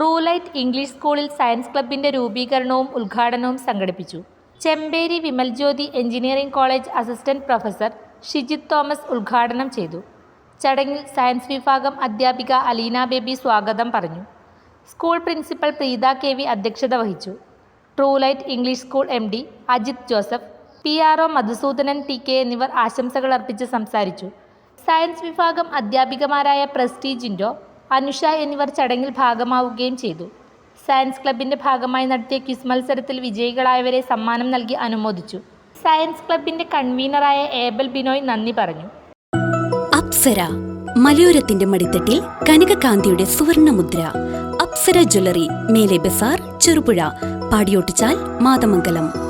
True light English സ്കൂളിൽ science ക്ലബിന്റെ രൂപീകരണവും ഉദ്ഘാടനവും സംഘടിപ്പിച്ചു. Chemperi Vimaljyothi engineering college assistant professor Shijith Thomas ഉദ്ഘാടനം ചെയ്തു. ചടങ്ങിൽ സയൻസ് വിഭാഗം അധ്യാപിക അലീന ബേബി സ്വാഗതം പറഞ്ഞു. School principal Preetha K V അധ്യക്ഷത വഹിച്ചു. True light English school M D Ajith Joseph P R O Madhusoodanan T K എന്നിവർ ആശംസകൾ അർപ്പിച്ച് സംസാരിച്ചു. സയൻസ് വിഭാഗം അധ്യാപികമാരായ പ്രസ്റ്റി ജിൻഡോ അനുഷ എന്നിവർ ചടങ്ങിൽ ഭാഗമാവുകയും ചെയ്തു. സയൻസ് ക്ലബിന്റെ ഭാഗമായി നടത്തിയ ക്വിസ് മത്സരത്തിൽ വിജയികളായവരെ സമ്മാനം നൽകി അനുമോദിച്ചു. സയൻസ് ക്ലബിന്റെ കൺവീനറായ ഏബൽ ബിനോയ് നന്ദി പറഞ്ഞു. അപ്സര മലയോരത്തിന്റെ മടിത്തട്ടിൽ കനകകാന്തിയുടെ സുവർണമുദ്ര. അപ്സര ജ്വല്ലറി മേലെ ബസാർ ചെറുപുഴ പാടിയോട്ടിച്ചാൽ മാതമംഗലം.